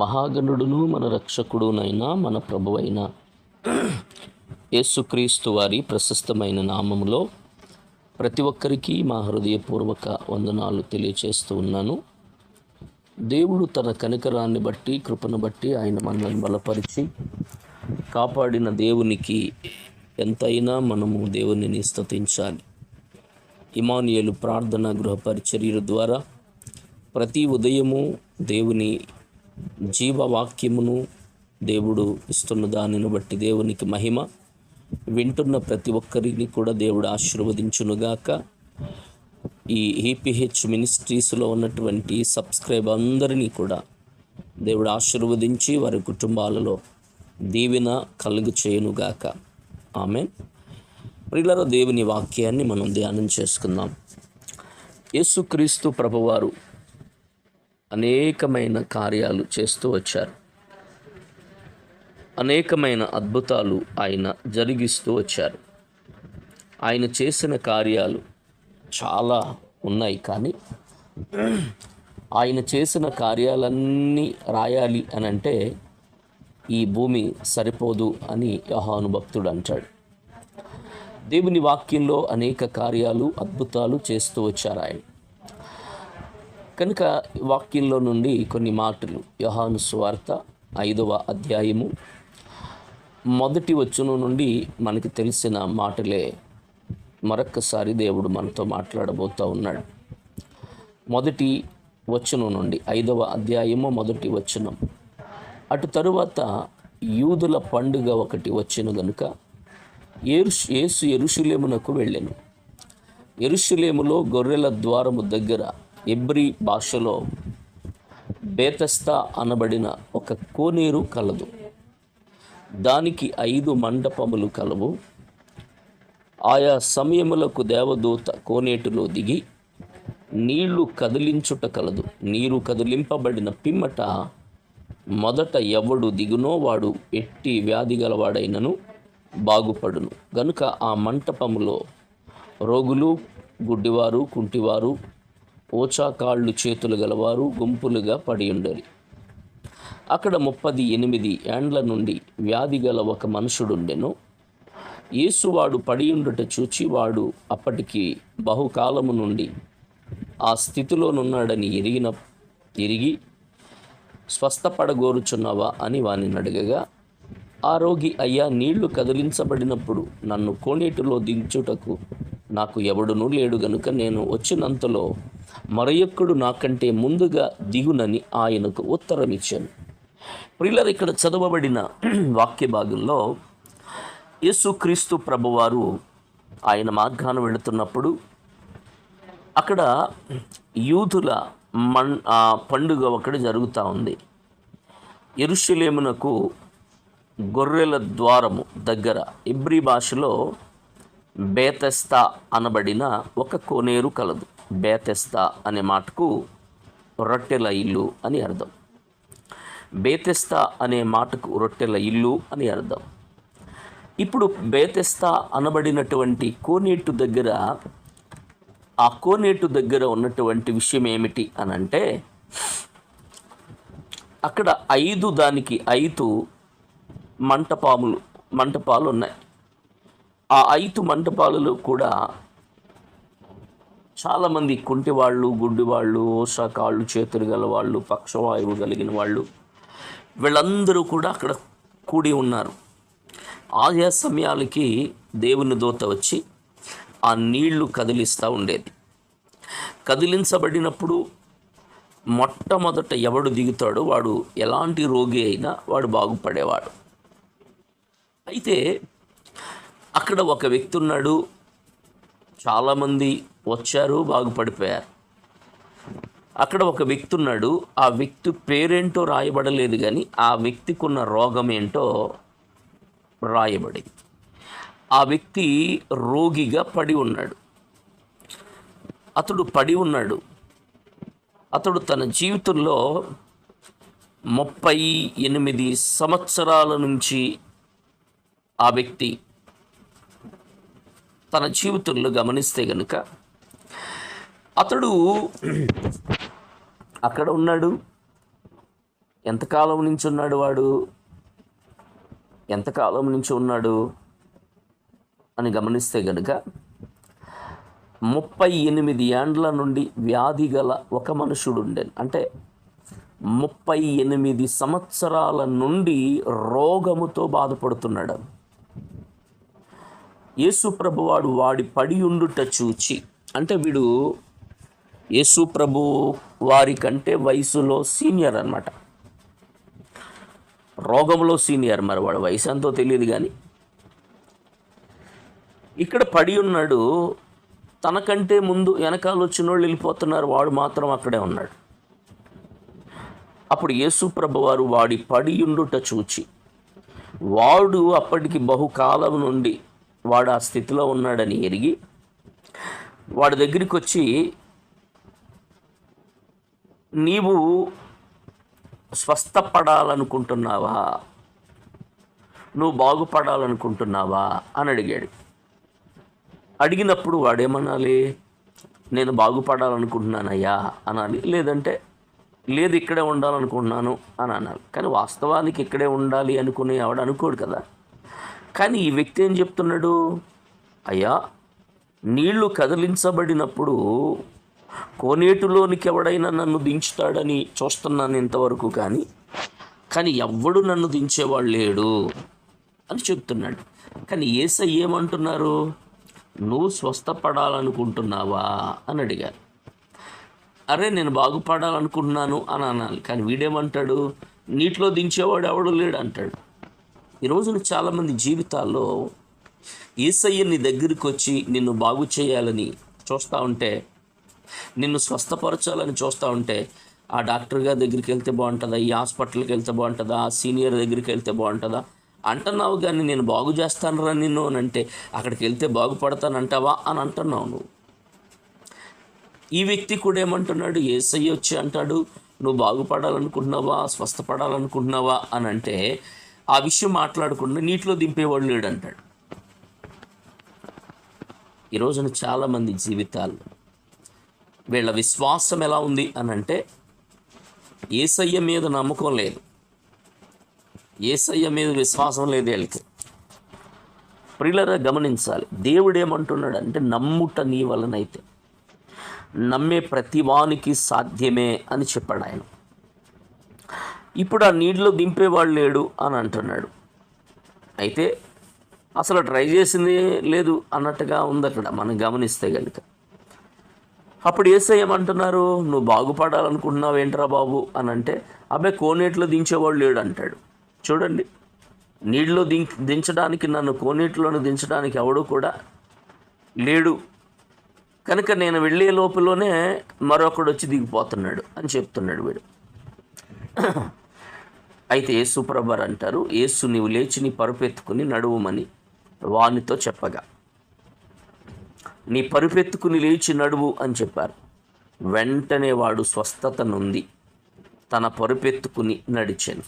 మహాగణుడును మన రక్షకుడునైనా మన ప్రభువైన. యేసుక్రీస్తు వారి ప్రశస్తమైన నామములో ప్రతి ఒక్కరికి మా హృదయపూర్వక వందనాలు తెలియచేస్తూ ఉన్నాను. దేవుడు తన కనికరాన్ని బట్టి కృపను బట్టి ఆయన మనల్ని బలపరిచి కాపాడిన దేవునికి ఎంతైనా మనము దేవునిని స్థుతించాలి. ఇమానియలు ప్రార్థన గృహ పరిచర్యల ద్వారా ప్రతి ఉదయము దేవుని జీవవాక్యమును దేవుడు ఇస్తున్న దానిని బట్టి దేవునికి మహిమ. వింటున్న ప్రతి ఒక్కరిని కూడా దేవుడు ఆశీర్వదించునుగాక. ఈ ఈపీహెచ్ మినిస్ట్రీస్లో ఉన్నటువంటి సబ్స్క్రైబ్ అందరినీ కూడా దేవుడు ఆశీర్వదించి వారి కుటుంబాలలో దీవెన కలుగు చేయనుగాక. ఆమె ప్రిల్లర దేవుని వాక్యాన్ని మనం ధ్యానం చేసుకుందాం. యేసుక్రీస్తు ప్రభువారు అనేకమైన కార్యాలు చేస్తూ వచ్చారు. అనేకమైన అద్భుతాలు ఆయన జరిగిస్తూ వచ్చారు. ఆయన చేసిన కార్యాలు చాలా ఉన్నాయి కానీ ఆయన చేసిన కార్యాలన్నీ రాయాలి అని అంటే ఈ భూమి సరిపోదు అని యోహాను భక్తుడు అంటాడు. దేవుని వాక్యంలో అనేక కార్యాలు అద్భుతాలు చేస్తూ వచ్చారు ఆయన. కనుక వాక్యంలో నుండి కొన్ని మాటలు యోహాను స్వార్త ఐదవ అధ్యాయము మొదటి వచ్చును నుండి మనకి తెలిసిన మాటలే. మరొక్కసారి దేవుడు మనతో మాట్లాడబోతూ ఉన్నాడు. మొదటి వచనం నుండి ఐదవ అధ్యాయము మొదటి వచనం. అటు తరువాత యూదుల పండుగ ఒకటి వచ్చిన గనుక ఏరుష్ ఏసు ఎరుషులేమునకు వెళ్ళాను. ఎరుషులేములో గొర్రెల ద్వారము దగ్గర ఎబ్రి భాషలో బేతస్తా అనబడిన ఒక కోనేరు కలదు. దానికి ఐదు మండపములు కలవు. ఆయా సమయములకు దేవదూత కోనేటిలో దిగి నీళ్ళు కదిలించుట కలదు. నీరు కదిలింపబడిన పిమ్మట మొదట ఎవడు దిగునో వాడు ఎట్టి వ్యాధి గలవాడైనను బాగుపడును. గనుక ఆ మంటపములో రోగులు గుడ్డివారు కుంటివారు పోచాకాళ్ళు చేతులు గలవారు గుంపులుగా పడి ఉండరి అక్కడ ముప్పది ఎనిమిది ఏండ్ల నుండి వ్యాధి గల ఒక మనుషుడుండెను. యేసువాడు పడియుండుట చూచి వాడు అప్పటికి బహుకాలము నుండి ఆ స్థితిలోనున్నాడని ఎరిగిన ఎరిగి స్వస్థపడగోరుచున్నావా? అని వానిని అడగగా ఆ రోగి అయ్యా నీళ్ళు కదిలించబడినప్పుడు నన్ను కోనేటిలో దించుటకు నాకు ఎవడునూ లేడు గనుక నేను వచ్చినంతలో మరొక్కడు నాకంటే ముందుగా దిగునని ఆయనకు ఉత్తరం ఇచ్చాను ప్రిల్లర్ ఇక్కడ చదవబడిన వాక్య భాగంలో యేసుక్రీస్తు ప్రభువారు ఆయన మార్గాన వెళుతున్నప్పుడు అక్కడ యూదుల మన్ ఆ పండుగ ఒకటి జరుగుతూ ఉంది. ఎరుషులేమునకు గొర్రెల ద్వారము దగ్గర ఇబ్రి భాషలో బేతస్తా అనబడిన ఒక కోనేరు కలదు. బేతెస్తా అనే మాటకు రొట్టెల ఇల్లు అని అర్థం. బేతెస్తా అనే మాటకు రొట్టెల ఇల్లు అని అర్థం. ఇప్పుడు బేతెస్తా అనబడినటువంటి కోనేటు దగ్గర ఆ కోనేటు దగ్గర ఉన్నటువంటి విషయం ఏమిటి అని అంటే అక్కడ ఐదు దానికి ఐదు మంటపాములు మంటపాలు ఉన్నాయి. ఆ ఐదు మంటపాలలో కూడా చాలామంది కుంటి వాళ్ళు గుడ్డి వాళ్ళు ఓషా చేతులు గల వాళ్ళు పక్షవాయువు కలిగిన వాళ్ళు వీళ్ళందరూ కూడా అక్కడ కూడి ఉన్నారు. ఆయా సమయాలకి దేవుని దూత వచ్చి ఆ నీళ్ళు కదిలిస్తూ ఉండేది. కదిలించబడినప్పుడు మొట్టమొదట ఎవడు దిగుతాడో వాడు ఎలాంటి రోగి అయినా వాడు బాగుపడేవాడు. అయితే అక్కడ ఒక వ్యక్తి ఉన్నాడు. చాలామంది వచ్చారు బాగుపడిపోయారు. అక్కడ ఒక వ్యక్తి ఉన్నాడు ఆ వ్యక్తి పేరేంటో రాయబడలేదు కానీ ఆ వ్యక్తికి ఉన్న రోగం ఏంటో రాయబడింది. ఆ వ్యక్తి రోగిగా పడి ఉన్నాడు. అతడు పడి ఉన్నాడు. అతడు తన జీవితంలో ముప్పై ఎనిమిది సంవత్సరాల నుంచి ఆ వ్యక్తి తన జీవితంలో గమనిస్తే కనుక అతడు అక్కడ ఉన్నాడు. ఎంతకాలం నుంచి ఉన్నాడు వాడు? ఎంతకాలం నుంచి ఉన్నాడు అని గమనిస్తే గనుక ముప్పై ఎనిమిది ఏండ్ల నుండి వ్యాధి గల ఒక మనుషుడు ఉండేది అంటే ముప్పై ఎనిమిది సంవత్సరాల నుండి రోగముతో బాధపడుతున్నాడు. యేసు ప్రభువాడు వాడి పడి ఉండుట చూచి అంటే వీడు యేసు ప్రభు వారి కంటే వయసులో సీనియర్ అన్నమాట. రోగంలో సీనియర్ మరి వాడు వయసు ఎంతో తెలియదు కానీ ఇక్కడ పడి ఉన్నాడు. తనకంటే ముందు వెనకాల వచ్చిన వాళ్ళు వెళ్ళిపోతున్నారు. వాడు మాత్రం అక్కడే ఉన్నాడు. అప్పుడు యేసు ప్రభు వారు వాడి పడి ఉండుట చూచి వాడు అప్పటికి బహుకాలం నుండి వాడు ఆ స్థితిలో ఉన్నాడని ఎరిగి వాడి దగ్గరికి వచ్చి నీవు స్వస్థపడాలనుకుంటున్నావా? నువ్వు బాగుపడాలనుకుంటున్నావా? అని అడిగాడు. అడిగినప్పుడు వాడేమనాలి? నేను బాగుపడాలనుకుంటున్నానయ్యా అనాలి. లేదంటే లేదు ఇక్కడే ఉండాలనుకుంటున్నాను అని అనాలి. కానీ వాస్తవానికి ఇక్కడే ఉండాలి అనుకునే ఆవిడ అనుకోడు కదా. కానీ ఈ వ్యక్తి ఏం చెప్తున్నాడు? అయ్యా నీళ్ళు కదిలించబడినప్పుడు కోనేటిలోనికి ఎవడైనా నన్ను దించుతాడని చూస్తున్నాను ఇంతవరకు కానీ కానీ ఎవ్వడు నన్ను దించేవాడు లేడు అని చెప్తున్నాడు. కానీ ఏసై ఏమంటున్నారు? నువ్వు స్వస్థపడాలనుకుంటున్నావా అని అడిగారు. అరే నేను బాగుపడాలనుకుంటున్నాను అని అనాలి. కానీ వీడేమంటాడు? నీటిలో దించేవాడు ఎవడు లేడు అంటాడు. ఈ రోజున చాలామంది జీవితాల్లో ఏసయ్య నీ దగ్గరికి వచ్చి నిన్ను బాగు చేయాలని చూస్తూ ఉంటే నిన్ను స్వస్థపరచాలని చూస్తూ ఉంటే ఆ డాక్టర్ గారి దగ్గరికి వెళ్తే బాగుంటుందా? ఈ హాస్పిటల్కి వెళ్తే బాగుంటుందా? ఆ సీనియర్ దగ్గరికి వెళ్తే బాగుంటుందా? అంటున్నావు కానీ నేను బాగు చేస్తానురా నిన్ను అని అంటే అక్కడికి వెళ్తే బాగుపడతానంటావా అని అంటున్నావు నువ్వు. ఈ వ్యక్తి కూడా ఏమంటున్నాడు? ఏసయ్య వచ్చి అంటాడు నువ్వు బాగుపడాలనుకుంటున్నావా? స్వస్థపడాలనుకుంటున్నావా? అని అంటే ఆ విషయం మాట్లాడకుండా నీటిలో దింపేవాడు లేడు అంటాడు ఈరోజున చాలామంది జీవితాలు వీళ్ళ విశ్వాసం ఎలా ఉంది అని అంటే ఏసయ్య మీద నమ్మకం లేదు. ఏసయ్య మీద విశ్వాసం లేదు వీళ్ళకి. ప్రియులరా గమనించాలి. దేవుడు ఏమంటున్నాడు అంటే నమ్ముట నీ వలనైతే నమ్మే ప్రతివానికి సాధ్యమే అని చెప్పాడు ఆయన. ఇప్పుడు ఆ నీటిలో దింపేవాడు లేడు అని అంటున్నాడు. అయితే అసలు ట్రై చేసింది లేదు అన్నట్టుగా ఉంది అక్కడ మనం గమనిస్తే కనుక అప్పుడు ఏసై ఏమంటున్నారు? నువ్వు బాగుపడాలనుకుంటున్నావు ఏంట్రా బాబు? అని అంటే అబ్బాయి కోనేట్లో దించేవాడు లేడు అంటాడు చూడండి నీళ్ళలో దిం దించడానికి నన్ను కోనేట్లోను దించడానికి ఎవడు కూడా లేడు. కనుక నేను వెళ్ళే లోపలనే మరొకడు వచ్చి దిగిపోతున్నాడు అని చెప్తున్నాడు వీడు. అయితే యేసు ప్రభర్ అంటారు యేసు నీవు లేచి నీ పరుపెత్తుకుని నడువుమని వానితో చెప్పగా. నీ పరుపెత్తుకుని లేచి నడువు అని చెప్పారు. వెంటనే వాడు స్వస్థత నుండి తన పరుపెత్తుకుని నడిచాను.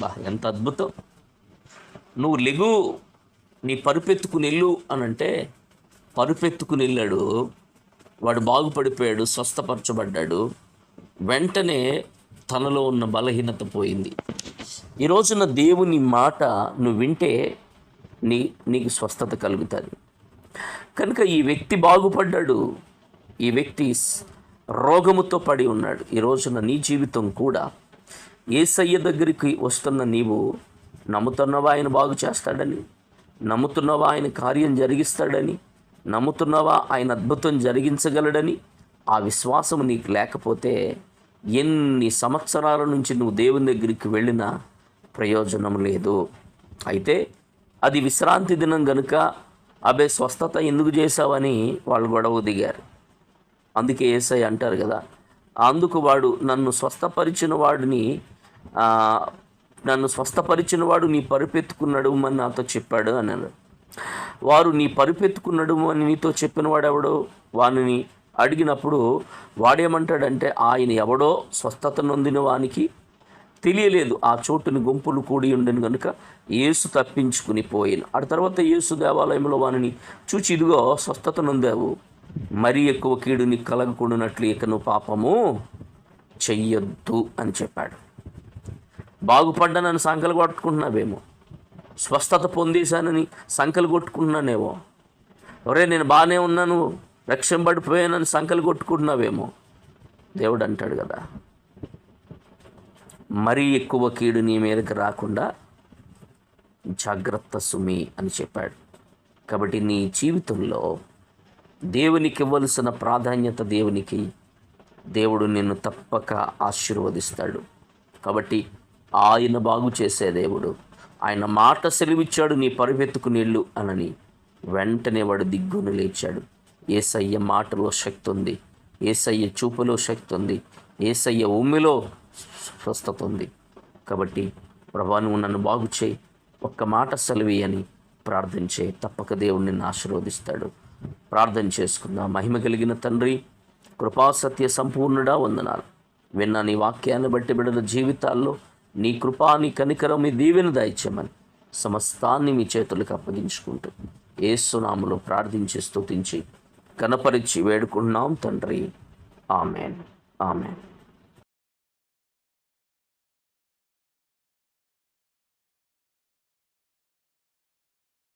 బా ఎంత అద్భుతం. నువ్వు లెగు నీ పరుపెత్తుకుని వెళ్ళు అని అంటే పరుపెత్తుకుని వెళ్ళాడు వాడు బాగుపడిపోయాడు స్వస్థపరచబడ్డాడు. వెంటనే తనలో ఉన్న బలహీనత పోయింది. ఈ రోజున దేవుని మాట నువ్వు వింటే నీ నీకు స్వస్థత కలుగుతుంది. కనుక ఈ వ్యక్తి బాగుపడ్డాడు. ఈ వ్యక్తి రోగముతో పడి ఉన్నాడు. ఈ రోజున నీ జీవితం కూడా ఏసయ్య దగ్గరికి వస్తున్న నీవు నమ్ముతున్నవా ఆయన బాగు చేస్తాడని నమ్ముతున్నవా ఆయన కార్యం జరిగిస్తాడని నమ్ముతున్నవా ఆయన అద్భుతం జరిగించగలడని ఆ విశ్వాసం నీకు లేకపోతే ఎన్ని సంవత్సరాల నుంచి నువ్వు దేవుని దగ్గరికి వెళ్ళినా ప్రయోజనం లేదు. అయితే అది విశ్రాంతి దినం గనుక అబ్బే స్వస్థత ఎందుకు చేశావని వాళ్ళు గొడవ దిగారు. అందుకే ఏసై అంటారు కదా అందుకు వాడు నన్ను స్వస్థపరిచిన వాడిని నన్ను స్వస్థపరిచిన వాడు నీ పరుపెత్తుకున్నాడు అని నాతో చెప్పాడు అన్నాడు. వారు నీ పరుపెత్తుకున్నాడు అని నీతో చెప్పిన వాడెవడో? వానిని అడిగినప్పుడు వాడేమంటాడంటే ఆయన ఎవడో స్వస్థత నొందిన వానికి తెలియలేదు. ఆ చోటుని గుంపులు కూడి ఉండను కనుక యేసు తప్పించుకుని పోయిన. ఆ తర్వాత యేసు దేవాలయంలో వాని చూచి ఇదిగో స్వస్థత నొందావు. మరీ ఎక్కువ కీడుని కలగకూడనట్లు ఇక నువ్వు పాపము చెయ్యొద్దు అని చెప్పాడు. బాగుపడ్డానని సంకలు కొట్టుకుంటున్నావేమో. స్వస్థత పొందేశానని సంకలు కొట్టుకుంటున్నానేమో. ఒరే నేను బాగానే ఉన్నాను. రక్షింపడిపోయానని సంకలు కొట్టుకుంటున్నావేమో. దేవుడు అంటాడు కదా. మరీ ఎక్కువ కీడు నీ మీదకి రాకుండా జాగ్రత్త సుమి అని చెప్పాడు. కాబట్టి నీ జీవితంలో దేవునికి ఇవ్వవలసిన ప్రాధాన్యత దేవునికి దేవుడు నిన్ను తప్పక ఆశీర్వదిస్తాడు. కాబట్టి ఆయన బాగు చేసే దేవుడు ఆయన మాట సెలివిచ్చాడు నీ పరిపెత్తుకు నీళ్ళు అనని వెంటనే వాడు దిగ్గును లేచాడు. ఏసయ్య మాటలో శక్తి ఉంది ఏసయ్య చూపులో శక్తి ఉంది ఏసయ్య ఉమ్మిలో స్వస్థత ఉంది కాబట్టి ప్రభా నువ్వు నన్ను బాగు చేయి. ఒక్క మాట సెలవి అని ప్రార్థించే తప్పక దేవుడు నిన్ను ఆశీర్వదిస్తాడు. ప్రార్థన చేసుకుందాం. మహిమ కలిగిన తండ్రి కృపాసత్య సంపూర్ణుడా వందనాలు. విన్న నీ వాక్యాన్ని బట్టి బిడ్డల జీవితాల్లో నీ కృపా నీ కనికరం మీ దీవెన దాయిచ్చామని సమస్తాన్ని మీ చేతులకు అప్పగించుకుంటూ ఏసునాములో ప్రార్థించి స్తుతించి కనపరిచి వేడుకున్నాం తండ్రి. ఆమెన్. ఆమెన్.